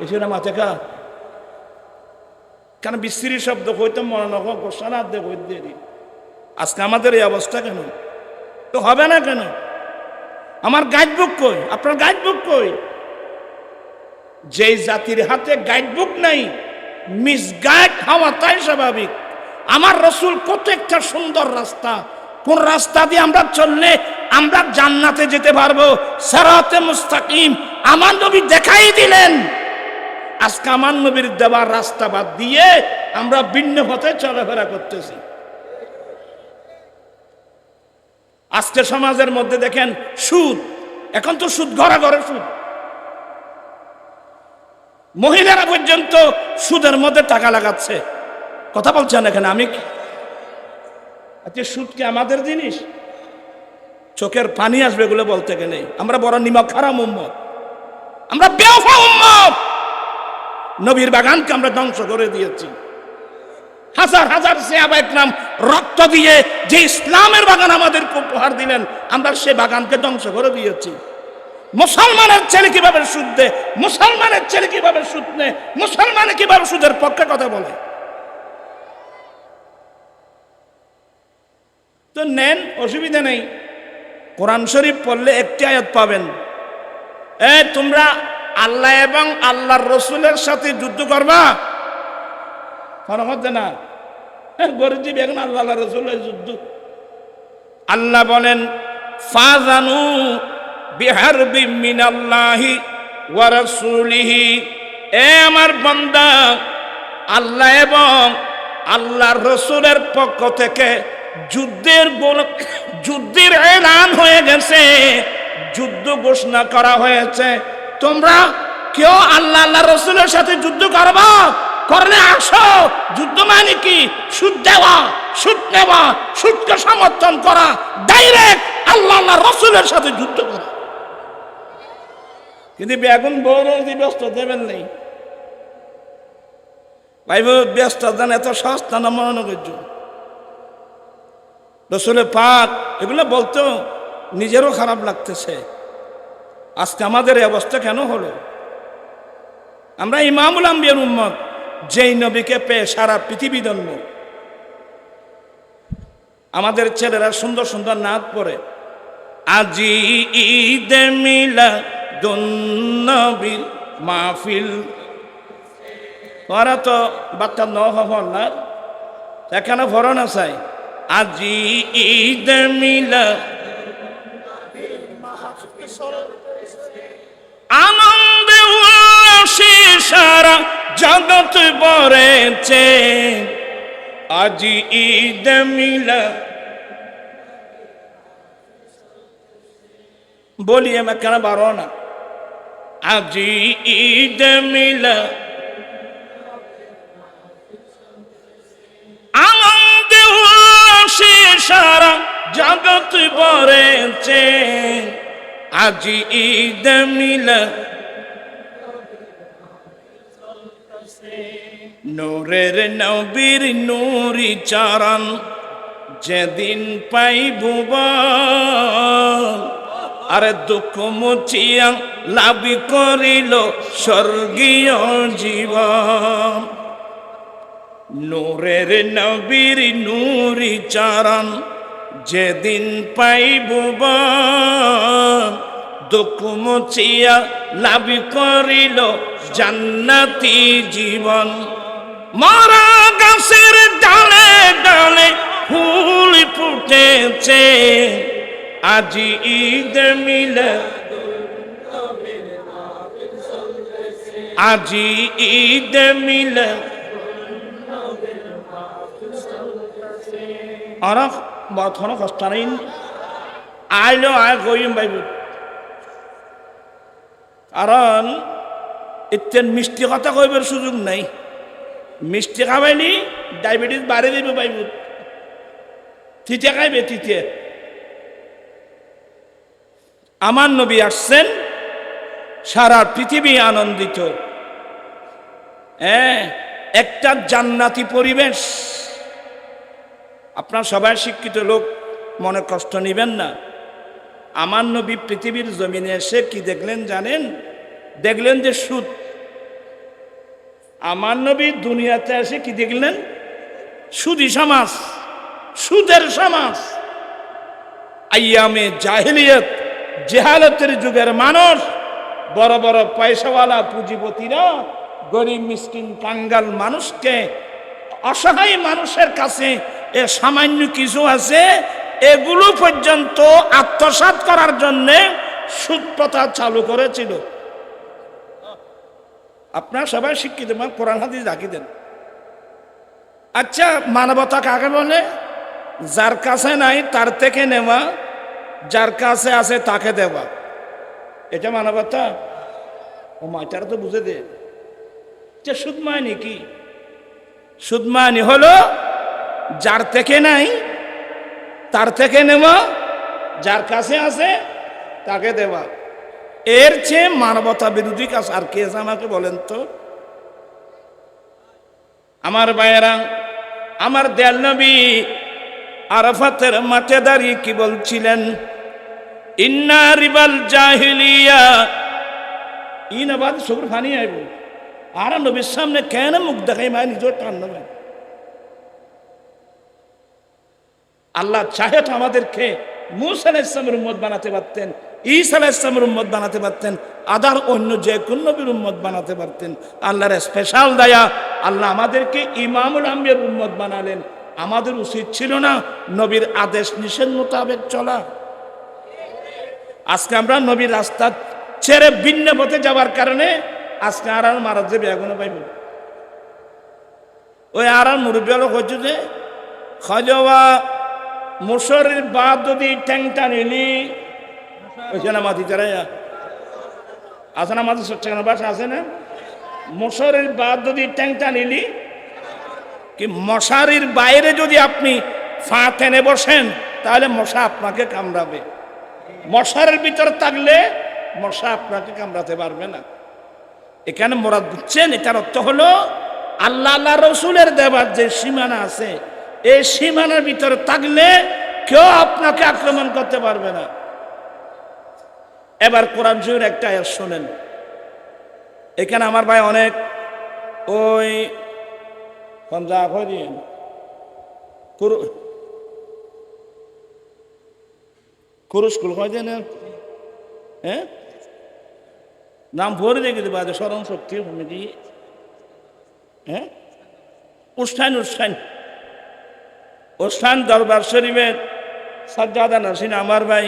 এসে মাথে কেন বিশ্রী শব্দ হইতে মনে হইতে দেরি আজকে আমাদের এই অবস্থা কেন? তো হবে না কেন? আমার গাইড বুক কই? আপনার গাইড বুক কই? যেই জাতির হাতে গাইড বুক নাই মিস গাইড হওয়া তাই স্বাভাবিক। আমার রসুল কত একটা সুন্দর রাস্তা কোন রাস্তা দিয়ে আমরা চললে আমরা জান্নাতে যেতে পারব? সারাতে মুস্তাকিম। আমার নবী দেখাই দিলেন। আজকে আমার নবীর দেওয়ার রাস্তা বাদ দিয়ে আমরা ভিন্ন পথে চলাফেরা করতেছি। আজকে সমাজের মধ্যে দেখেন সুদ। এখন তো সুদ ঘরে ঘরে সুদ। মহিলারা পর্যন্ত সুদের মধ্যে টাকা লাগাচ্ছে। কথা বলছেন এখানে আমি আচ্ছা সুদ কি আমাদের জিনিস? চোখের পানি আসবে এগুলো বলতে গেলে। আমরা বড় নিমক খারাপ উম্মত। আমরা বেওফা উম্মত। নবীর বাগানকে আমরা ধ্বংস করে দিয়েছি। হাজার হাজার সেয়াবা ইকরাম রক্ত দিয়ে যে ইসলামের বাগান আমাদেরকে উপহার দিলেন, আমরা সে বাগানকে ধ্বংস করে দিয়েছি। মুসলমানের ছেলে কীভাবে সুদ দেয়? মুসলমানের ছেলে কীভাবে সুদ নেয়? মুসলমান কীভাবে সুদের পক্ষে কথা বলে? তো নেন, অসুবিধা নেই। কোরআন শরীফ পড়লে একটি আয়াত পাবেন। এ, তোমরা আল্লাহ এবং আল্লাহর রসুলের সাথে যুদ্ধ করবা? কোনো হচ্ছে না। গরিব এখন আল্লাহ রসুলের যুদ্ধ। আল্লাহ বলেন, ফাজানু বিহার মিনাল্লাহি ওয়া রাসূলিহি। এ, আমার বান্দা, আল্লাহ এবং আল্লাহর রসুলের পক্ষ থেকে যুদ্ধের যুদ্ধের এলান হয়ে গেছে। যুদ্ধ ঘোষণা করা হয়েছে। তোমরা কেউ আল্লাহ আল্লাহ রসুলের সাথে যুদ্ধ করবা? করলে আসো। যুদ্ধ মানে কি? সুদ দেওয়া, সুদ নেওয়া, সুদকে সমর্থন করা। ডাইরেক্ট আল্লাহ আল্লাহ রসুলের সাথে যুদ্ধ করা। কিন্তু বেগুন বড় ব্যস্ত দেবেন নেই। ভাই ব্যস্ত দেন এত সস্তা না মনে করছ রসুলের পাক, এগুলো বলতো নিজেরও খারাপ লাগতেছে। আজকে আমাদের এই অবস্থা কেন হলো? আমরা ইমামুল আম্বিয়ার উম্মত, যেই নবীকে পেয়ে সারা পৃথিবী জন্ম আমাদের ছেলেরা সুন্দর সুন্দর নাচ পড়ে। আজি ঈদ মিলা দুন্নবীর মাহফিল। ওরা তো বাচ্চা ন হল না। এখানে ভরণ আছে আজি ঈদ মিলা আনন্দে উল্লাসে সারা জগৎ বরেছে। আজি ঈদ মিলা বলি আমি কেন বারো না? আজি ঈদ মিলা জগৎ বরেছে, আজি ঈদ মিলা নূরের নবীর নূরি চারণ যেদিন পাইব আরে দুঃখ মুচিয়া লাভি করিল স্বর্গীয় জীবন। নূরের নবীর নূরি চারণ যেদিন পাইব মুচিয়া লাভি করিল জান্নাতি জীবন। মরা গাছের ডালে ডালে ফুল ফুটেছে, আজি ঈদ মিলে আজি ঈদ মিলে আর বর্তমানে কষ্ট নেই আইলো আয় কইম বাইব কারণ এতেন মিষ্টি কথা কইবার সুযোগ নাই। মিষ্টি খাবাইনি, ডায়াবেটিস বাড়ে দেবে বাইব তিতে খাইবে, তিতে। আমার নবী আসছেন, সারা পৃথিবী আনন্দিত। হ্যাঁ একটা জান্নাতি পরিবেশ। আপনার সবাই শিক্ষিত লোক, মনে কষ্ট নেবেন না। আমার নবী পৃথিবীর জমিনে এসে কি দেখলেন জানেন? দেখলেন যে সুদ। আমার নবী দুনিয়াতে এসে কি দেখলেন? সুদি সমাজ, সুদের সমাজ। আইয়ামে জাহিলিয়ত, জেহালতের যুগের মানুষ, বড় বড় পয়সাওয়ালা, পুঁজিপতিরা, গরিব, মিসকিন, কাঙ্গাল মানুষকে, অসহায় মানুষের কাছে এ সামান্য কিছু আছে, এগুলো পর্যন্ত আত্মসাৎ করার জন্যে সুদ প্রথা চালু করেছিল। আপনার সবাই শিক্ষিত মানে কোরআন হাদিস রাখি দেন। আচ্ছা মানবতা কাকে বলে? যার কাছে নাই, তার থেকে নেওয়া। যার কাছে আছে, তাকে দেওয়া। এটা মানবতা? ও মাটারা তো বুঝে দে। যে সুদমানি কি? সুদমানি হলো যার থেকে নাই, তার থেকে নেওয়া যার কাছে আছে, তাকে দেওয়া এর চেয়ে মানবতা বিরোধী কাজ আর কে আমাকে বলেন তো? আমার ভাইয়েরা, আমার দেয়াল নবী আরাফাতের মাঠে দাঁড়িয়ে কি বলছিলেন? ইন্না জাহিলিয়া। ইন আবাদ সবর ফানি আইব। আর নবীর সামনে কেন মুখ দেখাই মায় নিজের টান নেবেন আল্লাহ চাহে তো আমাদেরকে মুসা ইসলামের উম্মত বানাতে পারতেন, ঈসা ইসলামের উম্মত বানাতে পারতেন, আদার অন্য যে কোন নবীর উম্মত বানাতে পারতেন। আল্লাহর স্পেশাল দয়া, আল্লাহ আমাদেরকে ইমামুল আম্বিয়ার উম্মত বানালেন। আমাদের উচিত ছিল না নবীর আদেশ নিষেধ মোতাবেক চলা। আজকে আমরা নবীর রাস্তা ছেড়ে ভিন্ন পথে যাওয়ার কারণে আজকে আর আর মারা যাবে এখনও পাইব ওই আর আর মুরব্বী হচ্ছে যে খজওয়া মুসরের বাদ যদি ট্যাংটা নিলি ওইখানে মাটি চারাইয়া আছে না মাটি সচ্ছাখানা বাসা আছে না? মশারির বাদ যদি ট্যাংটা নিলি, কি মশারির বাইরে যদি আপনি ফা টেনে বসেন, তাহলে মশা আপনাকে কামড়াবে। মশারের ভিতর থাকলে মশা আপনাকে কামড়াতে পারবে না। এখানে মোরাদ বুঝছেন, এটার অর্থ হলো আল্লাহ আল্লাহ রসুলের দেবার যে সীমানা আছে এই সীমানার ভিতরে থাকলে কেউ আপনাকে আক্রমণ করতে পারবে না। এবার কোরআন জুর একটা আয়াত শোনেন। এখানে আমার ভাই অনেক ওই পঞ্জা হয়ে দিয়ে কুরু হয় নাম ভরে দেখে দেবো স্মরণ শক্তি হ্যাঁ উষ্ঠান উষ্ঠান। উষ্ঠান দরবার শরীফের সাজ্জাদা নাসিন আমার ভাই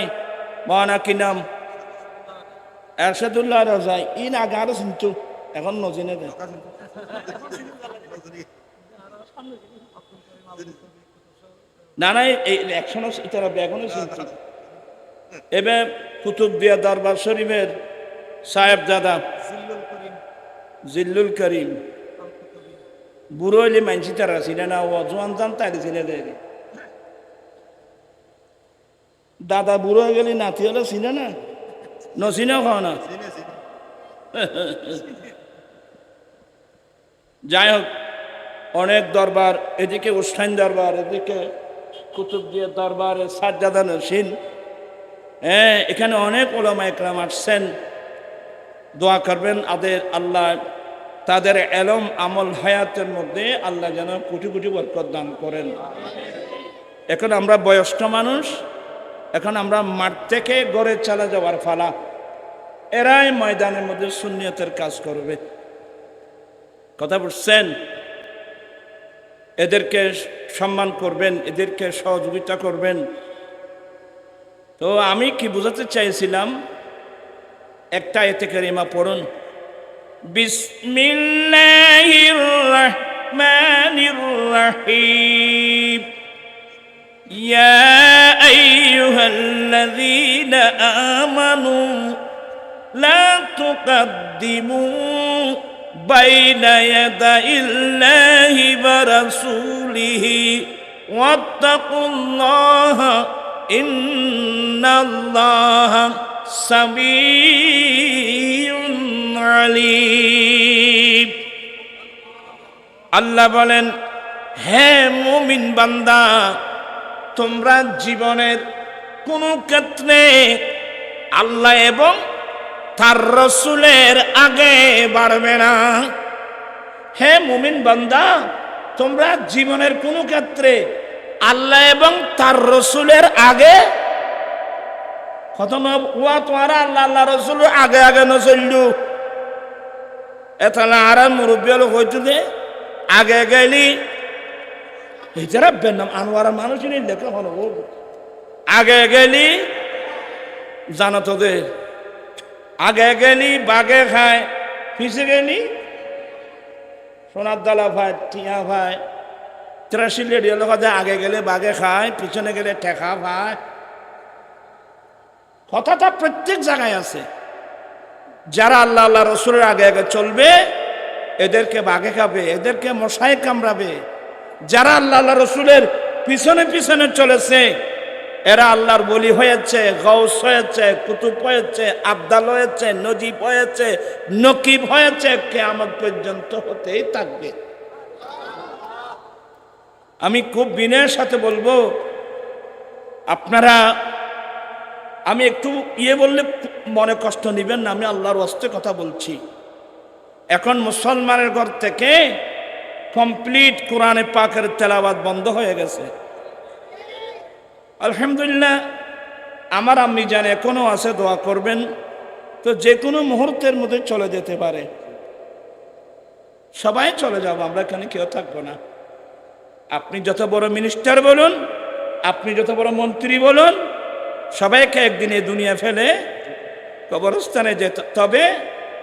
মহানা কি নাম? এরশাদুল্লাহ রাজাই ইন আগে আরও চিন্তু এখন নজিনে দেয় না না এই একশো ইতারা এখনও চিন্তু এবার কুতুব দিয়া দরবার শরীফের সাহেব দাদা জিল্লুল করিম। বুড়ো হইলে মানসি তারা ছিল না ও জোয়ান জান তাই ছিলে দাদা বুড়ো হয়ে গেলে নাতি হলে চিনে না নচিনে খাও না যাই হোক অনেক দরবার এদিকে উষ্ঠান দরবার এদিকে কুতুব দিয়ে দরবারে সাজ্জাদা নসিন হ্যাঁ এখানে অনেক ওলামা একরাম আসছেন দোয়া করবেন আদের আল্লাহ তাদের এলম আমল হায়াতের মধ্যে আল্লাহ যেন কোটি কোটি বরকত দান করেন। এখন আমরা বয়স্ক মানুষ, এখন আমরা মাঠ থেকে গড়ে চালা যাওয়ার ফালা। এরাই ময়দানের মধ্যে শূন্যতের কাজ করবে। কথা বুঝছেন এদেরকে সম্মান করবেন, এদেরকে সহযোগিতা করবেন। তো আমি কি বোঝাতে চাইছিলাম, একটা এতে কারিমা পড়ুন। بسم الله الرحمن الرحيم يا أيها الذين آمنوا لا تقدموا بين يدي الله ورسوله واتقوا الله إن الله سميع আলিম। আল্লাহ বলেন, হে মুমিন বান্দা, তোমরা জীবনের কোন ক্ষেত্রে আল্লাহ এবং তার রসুলের আগে বাড়বে না। হে মুমিন বান্দা, তোমরা জীবনের কোন ক্ষেত্রে আল্লাহ এবং তার রসুলের আগে খতম ওয়া তোমার আল্লাহ আল্লাহ রসুল আগে আগে ন চললু এতালে আর মুরব্বী হইতো যে, আগে গেলি। এছাড়া বেনাম আনোয়ার মানুষ নিয়ে লেখা হলো আগে গেলি, জানো তো দে আগে গেলি, বাগে খায় পিছে গেলি? সোনার দালা ভাই, টিয়া ভাই, ত্রাসি লেডিও লোক আগে গেলে বাগে খায়, পিছনে গেলে ঠেকা ভাই। কথাটা প্রত্যেক জায়গায় আছে। যারা আল্লাহ আল্লাহ রসুলের আগে আগে চলবে, এদেরকে বাঘে খাবে, এদেরকে মশায় কামড়াবে। যারা আল্লাহ আল্লাহ রসুলের পিছনে পিছনে চলেছে, এরা আল্লাহর বলি হয়েছে গৌস হয়েছে, কুতুব হয়েছে, আবদাল হয়েছে, নজিব হয়েছে, নকিব হয়েছে, কেয়ামত পর্যন্ত হতেই থাকবে। আমি খুব বিনয়ের সাথে বলব, আপনারা আমি একটু ইয়ে বললে মনে কষ্ট নেবেন না, আমি আল্লাহর অস্তে কথা বলছি। এখন মুসলমানের ঘর থেকে কমপ্লিট কোরআনে পাকের তেলাবাদ বন্ধ হয়ে গেছে। আলহামদুলিল্লাহ, আমার আম্মি জানে এখনও আছে, দোয়া করবেন। তো যে কোনো মুহূর্তের মধ্যে চলে যেতে পারে। সবাই চলে যাব, আমরা এখানে কেউ থাকব না। আপনি যত বড় মিনিস্টার বলুন, আপনি যত বড় মন্ত্রী বলুন সবাইকে একদিন এই দুনিয়া ফেলে কবরস্থানে যেতে। তবে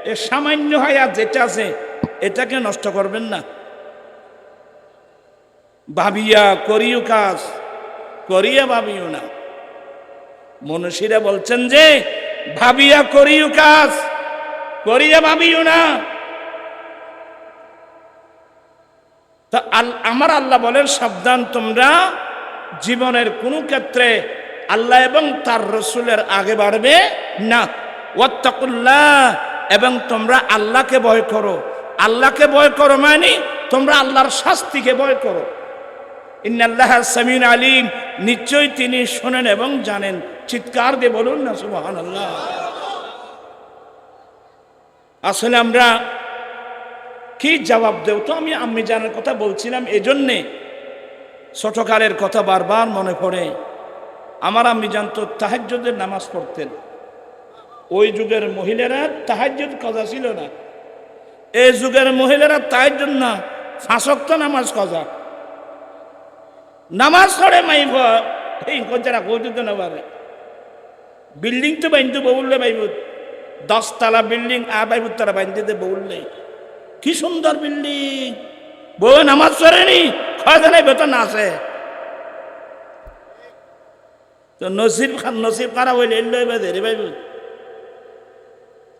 এ সামান্য হয় আর যেটা আছে, এটাকে নষ্ট করবেন না। ভাবিয়া করিও কাজ, করিয়া ভাবিও না। মনীষীরা বলছেন যে, ভাবিয়া করিও কাজ, করিয়া ভাবিও না। তা আমার আল্লাহ বলেন, সাবধান তোমরা জীবনের কোনো ক্ষেত্রে আল্লাহ এবং তার রসুলের আগে বাড়বে না। ওয়াত্তাকুল্লাহ, এবং তোমরা আল্লাহকে ভয় করো। আল্লাহকে ভয় করো মানে তোমরা আল্লাহর শাস্তিকে ভয় করো। ইন্নাল্লাহ সামিন আলিম, নিশ্চয়ই তিনি শোনেন এবং জানেন। চিৎকার দিয়ে বলুন না সুবহান আল্লাহ আসলে আমরা কি জবাব দেব? তো আমি আম্মি জানার কথা বলছিলাম, এজন্যে। ছোটকালের কথা বারবার মনে পড়ে। আমার আম্মি জানতো তাহাজ্যদের নামাজ পড়তেন। ওই যুগের মহিলারা তাহাজ্যদ কথা ছিল না। এই যুগের মহিলারা তাহাজ্যদ না, ফাঁসক্ত নামাজ কজা। নামাজ পড়ে মাইব এই কোনটা কৌতুক না পারে বিল্ডিং তো বাইন্দু, বউলে বাইব। দশতলা বিল্ডিং, আ বাইব, তারা বাইন্দে বউলে কি সুন্দর বিল্ডিং। বউ নামাজ পড়েনি খয় বেতন আছে? তো নসিব খান, নসিব খারাপ হইলে এলে ধরে পাইব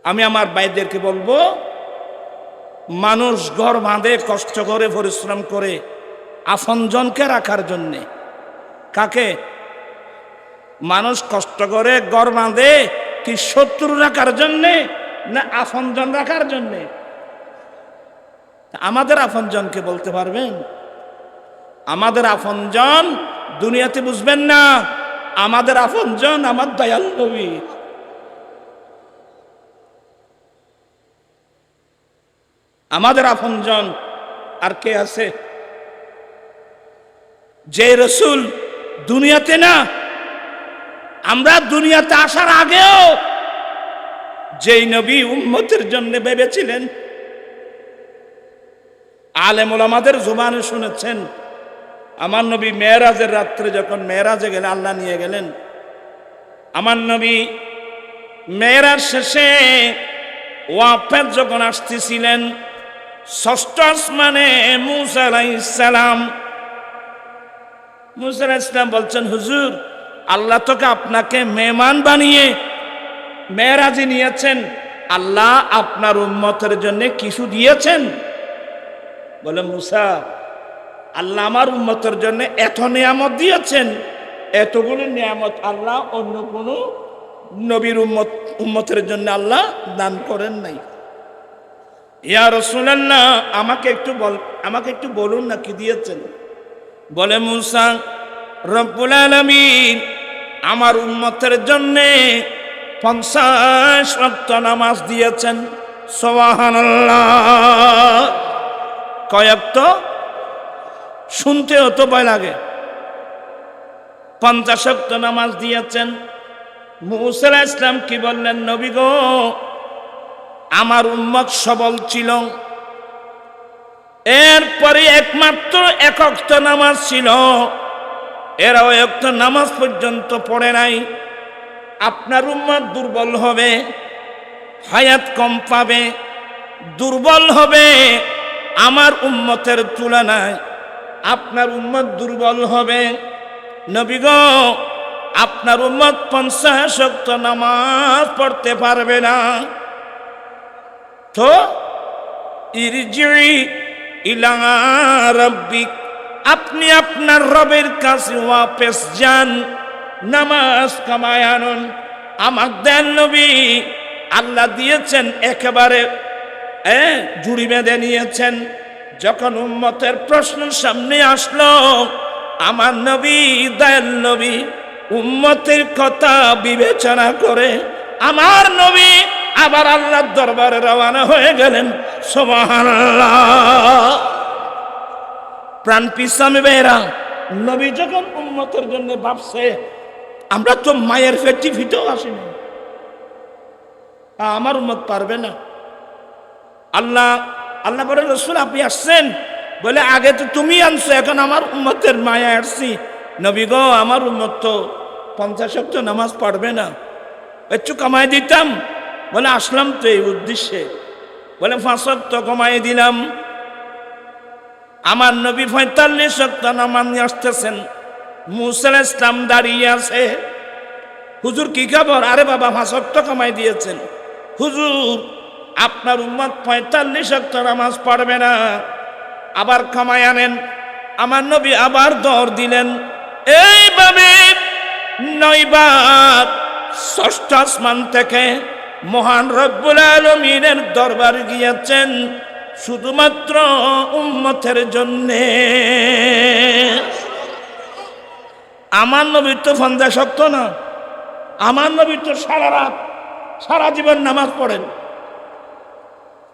আমি আমার ভাইদেরকে বলব, মানুষ ঘর বাঁধে, কষ্ট করে, পরিশ্রম করে আফনজনকে রাখার জন্যে। কাকে? মানুষ কষ্ট করে, ঘর বাঁধে, কি শত্রু রাখার জন্যে না আফনজন রাখার জন্যে? আমাদের আফনজনকে বলতে পারবেন? আমাদের আফনজন দুনিয়াতে বুঝবেন না। আমাদের আফনজন আমার দয়াল নবী। আমাদের আফনজন আর কে আছে? যে রসুল দুনিয়াতে না, আমরা দুনিয়াতে আসার আগেও যেই নবী উম্মতের জন্য ভেবেছিলেন আলেমুল আমাদের জুবানে শুনেছেন আমার নবী মেয়েরাজের রাত্রে যখন মেয়েরাজে গেলে আল্লাহ নিয়ে গেলেন। আমার নবী মেয়েরাজ শেষে ওয়াফের যখন আসতেছিলেন, ষষ্ঠ আসমানে মুসা আলাইসালাম মুসা ইসলাম বলছেন, হুজুর, আল্লাহ তোকে আপনাকে মেহমান বানিয়ে মেয়েরাজি নিয়েছেন। আল্লাহ আপনার উম্মতের জন্য কিছু দিয়েছেন। বলে, মুসা আল্লাহ আমার উন্মতের জন্য এত নিয়ামত দিয়েছেন। এতগুলো নিয়ামত আল্লাহ অন্য কোনো নবীর উম্মত, উম্মতের জন্য আল্লাহ দান করেন নাই। ইয়া রসুলাল্লাহ, আমাকে একটু বল, আমাকে একটু বলুন না কি দিয়েছেন? বলে মুসা, রব্বুল আলমিন, আমার উম্মতের জন্যে পঞ্চাশ ওয়াক্ত নামাজ দিয়েছেন। সোহান কয়েক তো শুনতেও তো ভয় লাগে। পঞ্চাশ ওয়াক্ত নামাজ দিয়েছেন। মুসা ইসলাম কি বললেন, নবী গো, আমার উম্মত সবল ছিল। এরপরে একমাত্র একক্ত নামাজ ছিল। এরাও একটা নামাজ পর্যন্ত পড়ে নাই। আপনার উম্মত দুর্বল হবে, হায়াত কম পাবে, দুর্বল হবে। আমার উম্মতের তুলনায় আপনার উম্মত দুর্বল হবে। নবীগ আপনার উম্মত পঞ্চাশ শক্ত নামাজ পড়তে পারবে না। তো ইলা রব্বিক, আপনি আপনার রবের কাছে ওয়াপেস যান, নামাজ কামায় আনুন। আমার দেন নবী, আল্লাহ দিয়েছেন একেবারে জুড়ি বেঁধে নিয়েছেন। যখন উম্মতের প্রশ্ন সামনে আসলো, আমার নবী, দয়াল নবী, উম্মতের কথা বিবেচনা করে আমার নবী আবার আল্লাহর দরবারে রওনা হয়ে গেলেন। প্রাণ পিসামে বেরা নবী যখন উন্মতের জন্য ভাবছে, আমরা তো মায়ের ফেটি ফিটেও আসিনি আমার উন্মত পারবে না। আল্লাহ আল্লাহ বলে, রসুল, আপনি আসছেন? বলে, আগে তো তুমি আনছো, এখন আমার উন্মতের মায়া আসছি। নবী গো, আমার উন্মত তো পঞ্চাশ শক্ত নামাজ পড়বে না। একটু কামাই দিতাম। বলে, আসলাম তো এই উদ্দেশ্যে। বলে পাঁচ শক্ত কমাই দিলাম। আমার নবী পঁয়তাল্লিশ শক্ত নামাজ আসতেছেন। মুসাল ইসলাম দাঁড়িয়ে আছে। হুজুর, কি খবর? আরে বাবা পাঁচ শক্ত কমাই দিয়েছেন। হুজুর আপনার উম্মত পঁয়তাল্লিশ শক্ত নামাজ পড়বে না। আবার কামাই আনেন। আমার নবী আবার দর দিলেন। এইভাবে নয়বার ষষ্ঠ আসমান থেকে মহান রব্বুল আলমিনের দরবার গিয়েছেন শুধুমাত্র উম্মতের জন্যে। আমার নবীর তো ফন্দা শক্ত না। আমার নবীর তো সারা রাত, সারা জীবন নামাজ পড়েন।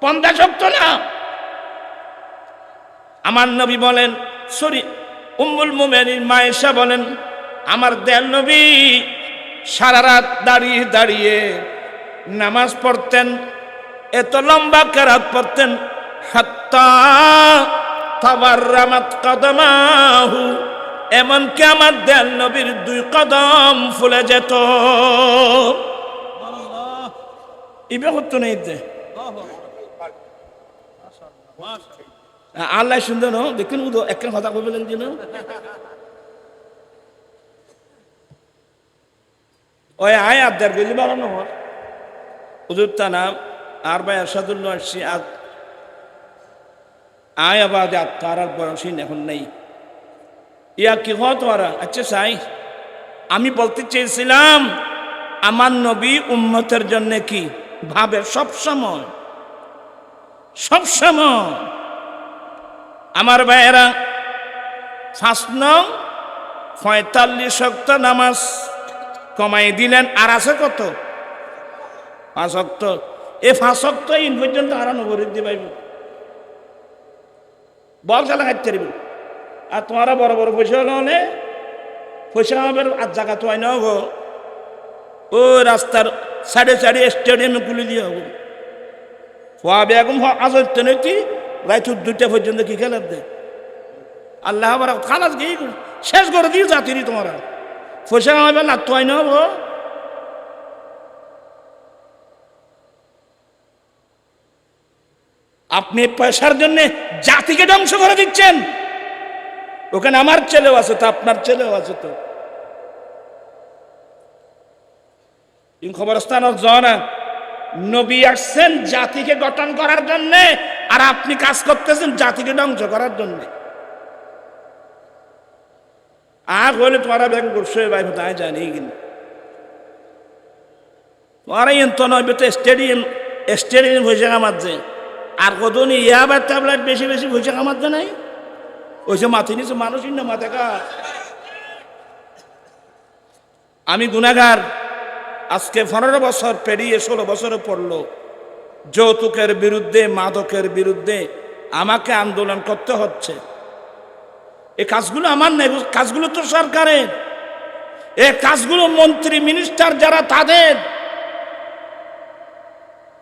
পন্দা শক্ত না। আমার নবী বলেন সরি উম্মুল মুমেনির মায়েশা বলেন আমার দেয়াল নবী সারা রাত দাঁড়িয়ে দাঁড়িয়ে নামাজ পড়তেন এত লম্বা কেরাত পড়তেন কদমাহু এমনকি আমার দেয়াল নবীর দুই কদম ফুলে যেত। ইবে করতো নেই আল্লাহ সুন্দর ন, দেখুন উদো একটা কথা বলেন যেন। ওই আয় আদার গেলি বাড়ানো হর হুজুর নাম আর ভাই আসাদুল্লাহ আসছি আজ আয় আবার তার আর বয়সীন এখন নেই। ইয়া কি হয় তোমারা? আচ্ছা সাই, আমি বলতে চেয়েছিলাম, আমার নবী উম্মতের জন্য কি? ভাবে সব সময়। সব সময়। আমার ভাইয়েরা ফার্স্ট নং পঁয়তাল্লিশ শক্ত নামাজ কমাই দিলেন, আর আছে কত? পাঁচ শক্ত এ শক্ত ইন পর্যন্ত আর নগরীর দিয়ে পাইব। বল খেলা খাইতে পারবি। আর তোমারা বড় বড় পয়সা হলে পয়সা হবে, আর জায়গা তো না গো। ও রাস্তার সাড়ে সাড়ে স্টেডিয়ামে খুলে দিয়ে হবে। হওয়া বেগম আজত্য নাকি রাইত দুইটা পর্যন্ত কি খেলার দে? আল্লাহ আবার খালাস গিয়ে শেষ করে দিয়ে জাতিনি তোমরা পয়সা হবে না, তো না হব। আপনি পয়সার জন্য জাতিকে ধ্বংস করে দিচ্ছেন। ওখানে আমার ছেলেও আছে তো, আপনার ছেলেও আছে তো। খবরস্থান জনা নবী আসছেন জাতিকে গঠন করার জন্য, আর আপনি কাজ করতেছেন জাতিকে ধ্বংস করার জন্য। আগ হলে তোমারা ব্যাগ করছ ভাই তাই জানি কিন্তু। তোমারা তো নয় তো স্টেডিয়াম স্টেডিয়াম হয়েছে আমার যে। আর কত নি ইয়া বা ট্যাবলেট বেশি বেশি হয়েছে আমার যে নাই? ওইসব মাথি নিচে, মানুষই না মাথা আমি গুণাগার আজকে পনেরো বছর পেরিয়ে ষোলো বছরে পড়ল। যৌতুকের বিরুদ্ধে, মাদকের বিরুদ্ধে আমাকে আন্দোলন করতে হচ্ছে। এই কাজগুলো আমার নেই কাজগুলো তো সরকারের। এই কাজগুলো মন্ত্রী মিনিস্টার যারা তাদের।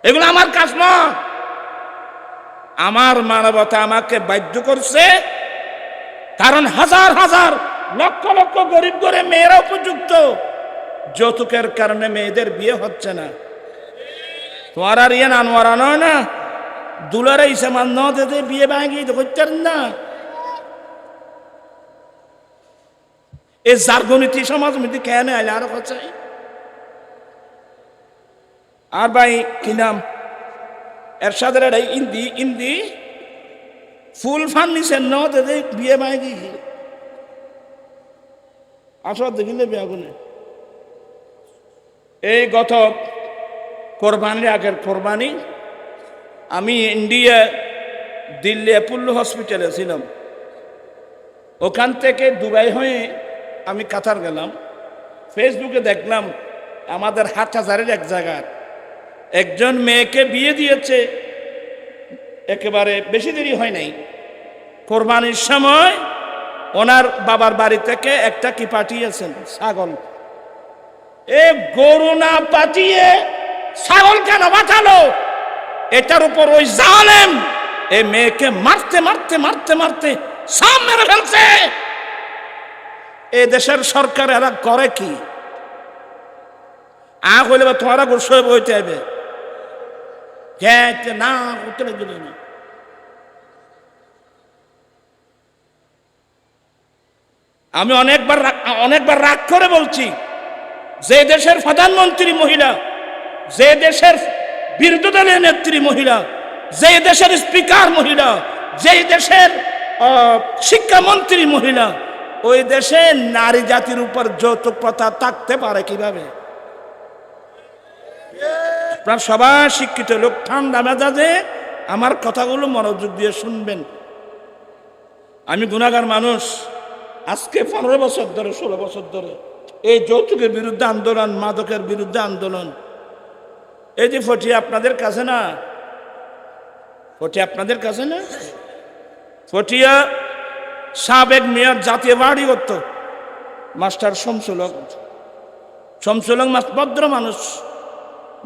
এগুলো আমার কাজ নয়। আমার মানবতা আমাকে বাধ্য করছে। কারণ হাজার হাজার লক্ষ লক্ষ গরিব করে মেয়েরা উপযুক্ত। যৌতুকের কারণে মেয়েদের বিয়ে হচ্ছে না। তোমার আর ইয়ে নানোয়ারা নয় না? দুলারে ইসে মান দিতে বিয়ে ভাঙি করতেন না। এই জার্গনীতি সমাজ মিতি কেন আইলে আরও কথা? আর ভাই, কি নাম? এরশাদের একটা ইন্দি ইন্দি। ফুল ফান নিছে, ন বিয়ে ভাঙি আসো দেখিলে বিয়া গুনে এই গত কোরবানির আগের কোরবানি আমি ইন্ডিয়া দিল্লি অ্যাপুল্লো হসপিটালে ছিলাম। ওখান থেকে দুবাই হয়ে আমি কাতার গেলাম। ফেসবুকে দেখলাম আমাদের হাট হাজারের এক জায়গার একজন মেয়েকে বিয়ে দিয়েছে। একেবারে বেশি দেরি হয় নাই। কোরবানির সময় ওনার বাবার বাড়ি থেকে একটা কি পাঠিয়েছেন? ছাগল। এ গরু না পাঠিয়ে ছাগল কেন পাঠালো এটার উপর ওই জালেম এ মেয়েকে মারতে মারতে মারতে মারতে সাম মেরে ফেলছে। এ দেশের সরকার এরা করে কি? আ হইলে বা তোমারা গোসই বইতে হবে। না করতে লাগবে না। আমি অনেকবার অনেকবার রাগ করে বলছি যে দেশের প্রধানমন্ত্রী মহিলা, যে দেশের বিরোধী দলের নেত্রী মহিলা, যে দেশের স্পিকার মহিলা, যে দেশের শিক্ষামন্ত্রী মহিলা, ওই দেশে নারী জাতির উপর যৌতুক প্রথা থাকতে পারে কীভাবে? আপনার সবাই শিক্ষিত লোক ঠান্ডা মেজাজে আমার কথাগুলো মনোযোগ দিয়ে শুনবেন। আমি গুণাগার মানুষ, আজকে পনেরো বছর ধরে, ষোলো বছর ধরে এই যৌতুকের বিরুদ্ধে আন্দোলন, মাদকের বিরুদ্ধে আন্দোলন। এই যে ফটি আপনাদের কাছে না, ফটি আপনাদের কাছে না? ফটিয়া সাবেক মেয়র জাতীয় বাড়ি করত, মাস্টার শমসুলক। শমসুলক মাস ভদ্র মানুষ,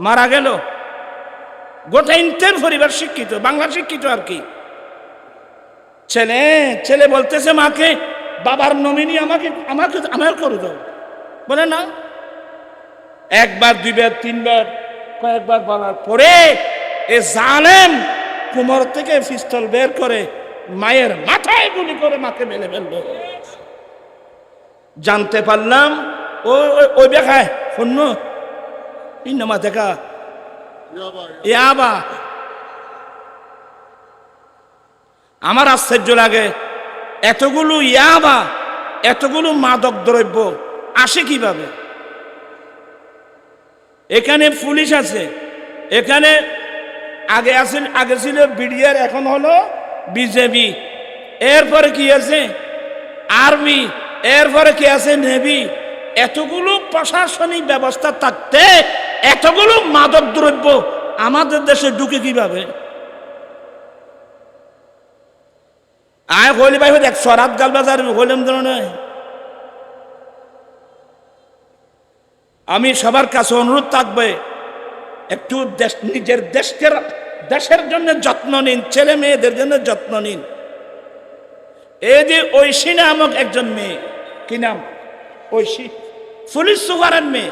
মারা গেল। গোটা ইন্টের পরিবার শিক্ষিত বাংলা শিক্ষিত আর কি। ছেলে ছেলে বলতেছে মাকে, বাবার নমিনি আমাকে আমাকে আমার করে দাও। বলে না। একবার, দুইবার, তিনবার, কয়েকবার বলার পরে এ জানেন কুমোর থেকে পিস্তল বের করে মায়ের মাথায় গুলি করে মাকে মেলে ফেলল। জানতে পারলাম, ও ওই দেখায় শূন্য। ইন্নমা দেখা। ইয়াবা আমার আশ্চর্য লাগে, এতগুলো ইয়াবা, এতগুলো মাদক দ্রব্য আসে কীভাবে? এখানে পুলিশ আছে। এখানে আগে আছে, আগে ছিল বিডিআর, এখন হলো বিজেপি। এরপরে কি আছে? আর্মি। এরপরে কি আছে? নেভি। এতগুলো প্রশাসনিক ব্যবস্থা থাকতে এতগুলো মাদক দ্রব্য আমাদের দেশে ঢুকে কীভাবে? আয় হইলে ভাই এক সরাত গাল বাজার হইলাম ধরনের। আমি সবার কাছে অনুরোধ থাকবে, একটু দেশ নিজের দেশকে দেশের জন্য যত্ন নিন, ছেলে মেয়েদের জন্য যত্ন নিন। এই যে ঐশী নামক একজন মেয়ে, কি নাম? ঐশী। পুলিশ সুপারের মেয়ে।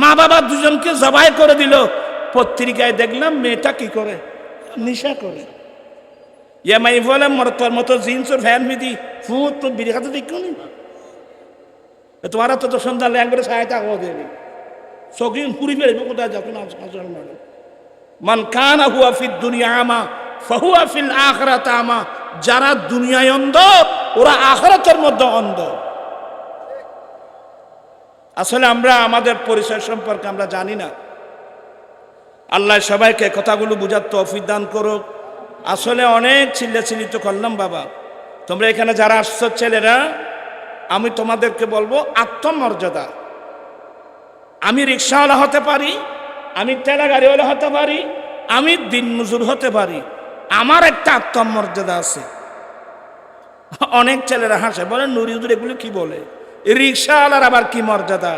মা বাবা দুজনকে জবাই করে দিল, পত্রিকায় দেখলাম মেয়েটা কি করে? নিশা করে। ইয়ে মাই বলে মর তোর মতো জিন্সের ফ্যান মিদি ফুট তো বিড়ি খাতে দেখো নি তোমার তো সন্ধ্যা ল্যাঙ্গুয়েজ সহায়তা করে দেবে সকিন পুরি ফেলবে কোথায় আসল মানে কানা হুয়া ফিদ দুনিয়া আমা, ফাহুয়া ফিল আখরাত আমা। যারা দুনিয়ায় অন্ধ, ওরা আখরাতের মধ্যে অন্ধ। আসলে আমরা আমাদের পরিচয় সম্পর্কে আমরা জানি না। আল্লাহ সবাইকে কথাগুলো বুঝার তৌফিক দান করুক। আসলে অনেক চিল্লাচিল্লি তো করলাম বাবা। তোমরা এখানে যারা আসছো, ছেলেরা আমি তোমাদেরকে বলব আত্মমর্যাদা। আমি রিক্সাওয়ালা হতে পারি, আমি ঠেলা গাড়িওয়ালা হতে পারি, আমি দিন মজুর হতে পারি। আমার একটা আত্মমর্যাদা আছে। অনেক ছেলেরা হাসে, বলে নুরিজুর এগুলো কি বলে? রিক্সাওয়ালার আবার কি মর্যাদা?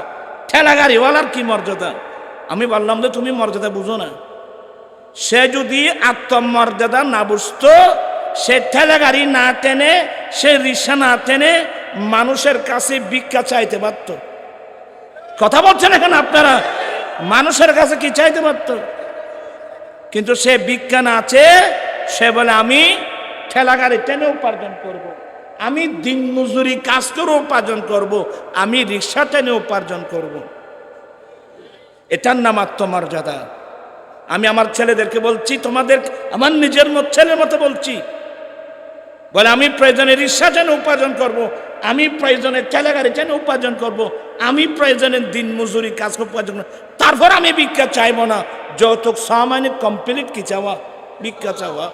ঠেলা গাড়িওয়ালার কি মর্যাদা? আমি বললাম যে তুমি মর্যাদা বুঝো না। সে যদি আত্মমর্যাদা না বুঝতো, সে ঠেলা গাড়ি না টেনে, সে রিক্সা না টেনে মানুষের কাছে ভিক্ষা চাইতে পারত কথা বলছেন এখন আপনারা মানুষের কাছে কি চাইতে পারত কিন্তু সে বিজ্ঞান আছে সে বলে, আমি ঠেলা গাড়ি টেনে উপার্জন করব। আমি দিন মজুরি কাজ করে উপার্জন করব। আমি রিক্সা টেনে উপার্জন করব। এটার নাম আত্মমর্যাদা আমি আমার ছেলেদেরকে বলছি, তোমাদের, আমার নিজের মত ছেলের মতো বলছি বলে, আমি প্রয়োজনে রিক্সা যেন উপার্জন করব। আমি প্রয়োজনে ঠেলাগাড়ি যেন উপার্জন করব। আমি প্রয়োজনে দিন মজুরি কাজ উপার্জন করব। তারপর আমি ভিক্ষা চাইব না। যৌতুক সামান্য কমপ্লিট কি চাওয়া? ভিক্ষা চাওয়া।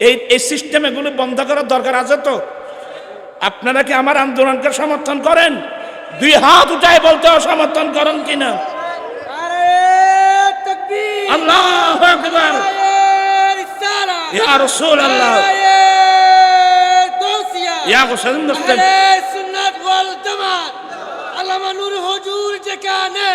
এই এই সিস্টেম এগুলো বন্ধ করার দরকার আছে তো? আপনারা কি আমার আন্দোলনকে সমর্থন করেন? দুই হাত উঠায় বলতে সমর্থন করেন কিনা? আল্লাহ রিসালা গাউসিয়া ইয়া মুস্তাদ নারে সুন্নাত ওয়াল জামাত আল্লামা নূর হুজুর যেখানে